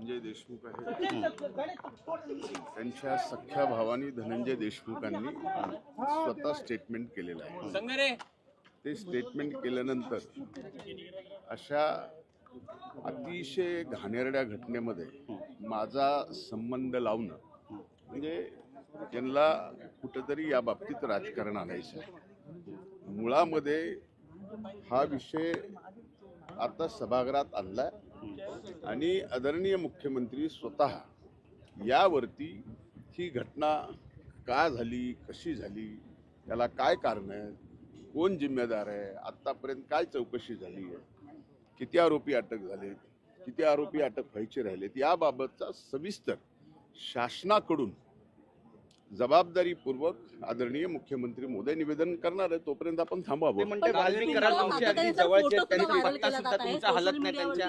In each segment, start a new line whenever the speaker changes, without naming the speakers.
संजय देशमुख आहेत. त्यांच्या सख्या भावानी धनंजय देशमुखांनी स्वतः स्टेटमेंट केलेलं आहे. ते स्टेटमेंट केल्यानंतर अशा अतिशय घाणेरड्या घटनेमध्ये माझा संबंध लावणं म्हणजे त्यांना कुठंतरी या बाबतीत राजकारण आणायचं आहे. मुळामध्ये हा विषय आता सभागृहात आणलाय. आणि आदरणीय मुख्यमंत्री स्वतः यावरती ही घटना का झाली कशी झाली त्याला काय कारण आहे कोण जिम्मेदार आहे आत्तापर्यंत काय चौकशी झाली आहे किती आरोपी अटक झालेत किती आरोपी अटक व्हायचे राहिलेत याबाबतचा सविस्तर शासनाकडून जबाबदारीपूर्वक आदरणीय मुख्यमंत्री मोदी निवेदन करणार आहे तोपर्यंत आपण
ते
थांबावं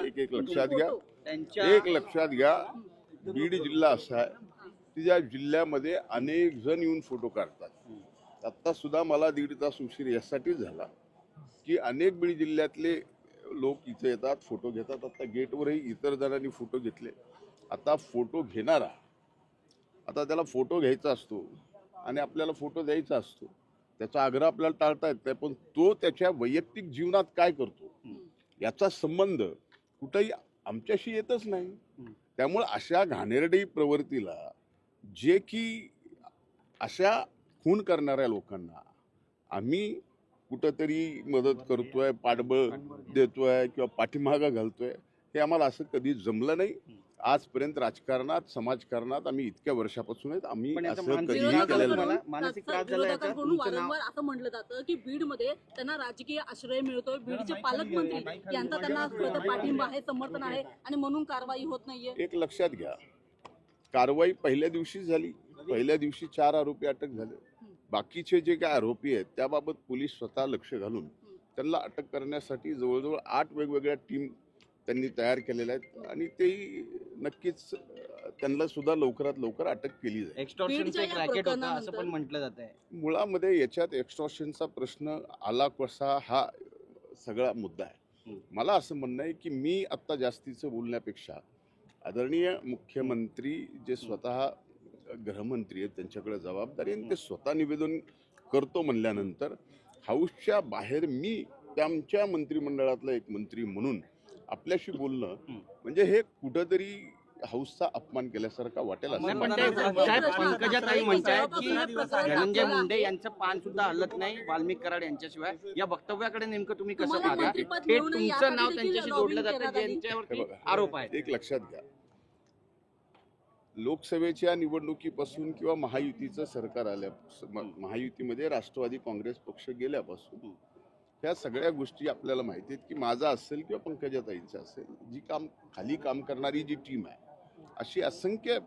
एक एक लक्षात घ्या. एक लक्षात घ्या. बीड जिल्हा असा आहे की ज्या जिल्ह्यामध्ये अनेक जण येऊन फोटो काढतात. आता सुद्धा मला दीड तास उशीर यासाठीच झाला की अनेक बीड जिल्ह्यातले लोक इथे येतात फोटो घेतात. आता गेटवरही इतर जणांनी फोटो घेतले. आता फोटो घेणारा आता त्याला फोटो घ्यायचा असतो आणि आपल्याला फोटो द्यायचा असतो. त्याचा आग्रह आपल्याला टाळता येत नाही पण तो त्याच्या वैयक्तिक जीवनात काय करतो? याचा संबंध कुठंही आमच्याशी येतच नाही. त्यामुळे अशा घाणेरडी प्रवृत्तीला जे की अशा खून करणाऱ्या लोकांना आम्ही कुठंतरी मदत करतोय पाठबळ देतोय किंवा पाठीमागा घालतोय हे आम्हाला असं कधी जमलं नाही. आजपर्यंत राजकारणात समाजकारणात आम्ही इतक्या वर्षापासून आहेत. आम्ही
पण याचा
असं
मानसिक
कधीही
त्रास
केलेलं
झाला
नाही.
मला मानसिक त्रास झाला याचा
विरोधकांकडून
तुमचं नाव
वारंवार असं म्हटलं जातं की बीडमध्ये त्यांना राजकीय आश्रय मिळतोय. बीडचे पालकमंत्री यांचा त्यांना खरं तर पाठिंबा आहे समर्थन आहे आणि म्हणून कारवाई होत नाहीये.
एक लक्षात घ्या. कारवाई पहिल्या दिवशी झाली. पहिल्या दिवशी चार आरोपी अटक झाले. बाकीचे जे काय आरोपी आहेत त्याबाबत पोलीस स्वतः लक्ष घालून त्यांना अटक करण्यासाठी जवळजवळ आठ वेगवेगळ्या टीम त्यांनी तयार केलेल्या आहेत आणि तेही नक्कीच त्यांना सुद्धा लवकरात लवकर अटक केली जाईल.
एक्स्टॉर्शनचं
बीडच्या
एक
या
रॅकेट होतं असं पण म्हटलं जात आहे.
मुळामध्ये याच्यात एक्स्ट्रॉशनचा प्रश्न आला कसा हा सगळा मुद्दा आहे. मला असं म्हणणं आहे की मी आत्ता जास्तीचं बोलण्यापेक्षा आदरणीय मुख्यमंत्री जे स्वतः गृहमंत्री आहेत त्यांच्याकडे जबाबदारी आहे आणि ते स्वतः निवेदन करतो म्हणल्यानंतर हाऊसच्या बाहेर मी त्यांच्या मंत्रिमंडळातला एक मंत्री म्हणून आपल्याशी बोलणं म्हणजे हे कुठंतरी हाऊसचा अपमान केल्यासारखा वाटेल
पंकजाताई की
हे
धनंजय मुंडे यांचं पान सुद्धा हलत नाही वाल्मिक कराड यांच्याशिवाय. या वक्तव्याकडे नेमकं तुम्ही कसं पाहता? हे तुमचं नाव त्यांच्याशी जोडलं जातं ज्यांच्यावरती आरोप आहेत.
एक लक्षात घ्या. लोकसभेच्या निवडणुकीपासून किंवा महायुतीचं सरकार आल्या महायुतीमध्ये राष्ट्रवादी काँग्रेस पक्ष गेल्यापासून ह्या सगळ्या गोष्टी आपल्याला माहिती आहेत की माझा असेल किंवा पंकजाताईंचा असेल जी काम खाली काम करणारी जी टीम आहे अशी असंख्य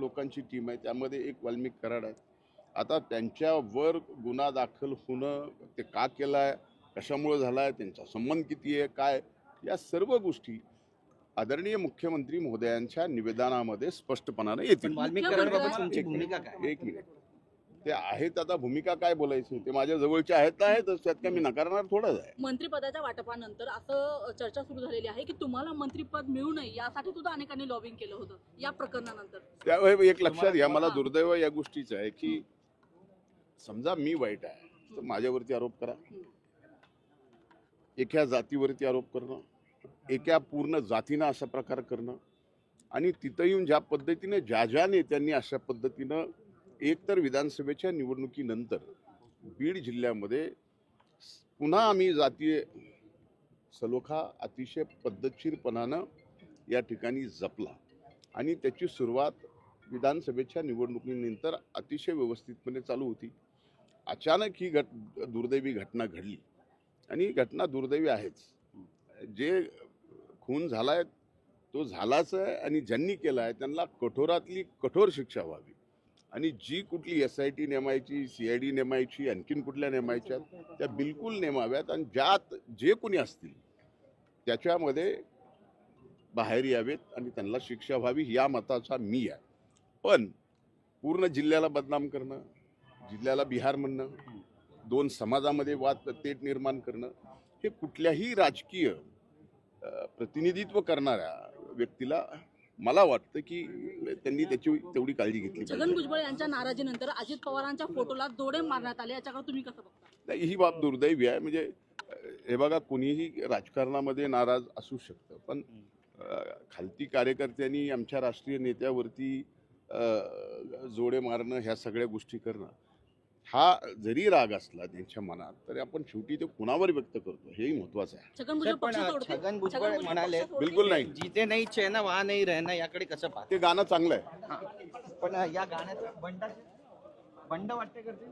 लोकांची टीम आहे. त्यामध्ये एक वाल्मिक कराड आहे. आता त्यांच्यावर गुन्हा दाखल होणं ते का केलं आहे कशामुळे झाला आहे त्यांचा संबंध किती आहे काय या सर्व गोष्टी आदरणीय मुख्यमंत्री महोदयांच्या निवेदनामध्ये स्पष्टपणाने
पण
येतील एक मिनिट. ते आहेत आता भूमिका काय बोलायची? ते माझ्या जवळचे आहेत तर आहेतच त्यात काय मी नकारणार थोडंच आहे.
मंत्रिपदाच्या वाटपानंतर असं चर्चा सुरू झालेली आहे की तुम्हाला मंत्रिपद मिळू नये यासाठी सुद्धा अनेकांनी लॉबिंग केलं होतं या प्रकरणानंतर.
त्यावेळी एक लक्षात घ्या मला दुर्दैव या गोष्टीचं आहे की समजा मी वाईट आहे तर माझ्यावरती आरोप करा. एका जातीवरती आरोप करणं एका पूर्ण जातीनं असा प्रकार करणं आणि तिथं येऊन ज्या पद्धतीने ज्या ज्या नेत्यांनी अशा पद्धतीनं एकतर विधानसभेच्या निवडणुकीनंतर बीड जिल्ह्यामध्ये पुन्हा आम्ही जातीय सलोखा अतिशय पद्धतशीरपणानं या ठिकाणी जपला. आणि त्याची सुरुवात विधानसभेच्या निवडणुकीनंतर अतिशय व्यवस्थितपणे चालू होती. अचानक ही घट दुर्दैवी घटना घडली. आणि ही घटना दुर्दैवी आहेच. जे खून झाला आहे तो झालाच आहे आणि ज्यांनी केला आहे त्यांना कठोरातली कठोर शिक्षा व्हावी. आणि जी कुठली एस आय टी नेमायची सी आय डी नेमायची आणखीन कुठल्या नेमायच्या त्या बिलकुल नेमाव्यात आणि ज्यात जे कोणी असतील त्याच्यामध्ये बाहेर यावेत आणि त्यांना शिक्षा व्हावी या मताचा मी आहे. पण पूर्ण जिल्ह्याला बदनाम करणं जिल्ह्याला बिहार म्हणणं दोन समाजामध्ये वाद तेट निर्माण करणं हे कुठल्याही राजकीय प्रतिनिधित्व करणाऱ्या व्यक्तीला मला वाटतं की त्यांनी त्याची तेवढी काळजी घेतली
छगन भुजबळ यांच्या नाराजीनंतर अजित पवारांच्या फोटोला जोडे मारण्यात आले. याच्याकडे तुम्ही कसं बघता?
नाही, ही बाब दुर्दैवी आहे. म्हणजे हे बघा कोणीही राजकारणामध्ये नाराज असू शकतं. पण खालती कार्यकर्त्यांनी आमच्या राष्ट्रीय नेत्यावरती जोडे मारणं ह्या सगळ्या गोष्टी करणं हा जरी राग असला त्यांच्या मनात तरी आपण शेवटी ते कुणावर व्यक्त करतो हेही महत्वाचं आहे
छगन भुजबळ
म्हणाले?
बिलकुल नाही
जिथे नाही चेना वहा नाही रहना याकडे कसं पाहता
ते गाणं चांगलं आहे
हा. पण या गाण्याचं बंडाचे बंड वाटते करते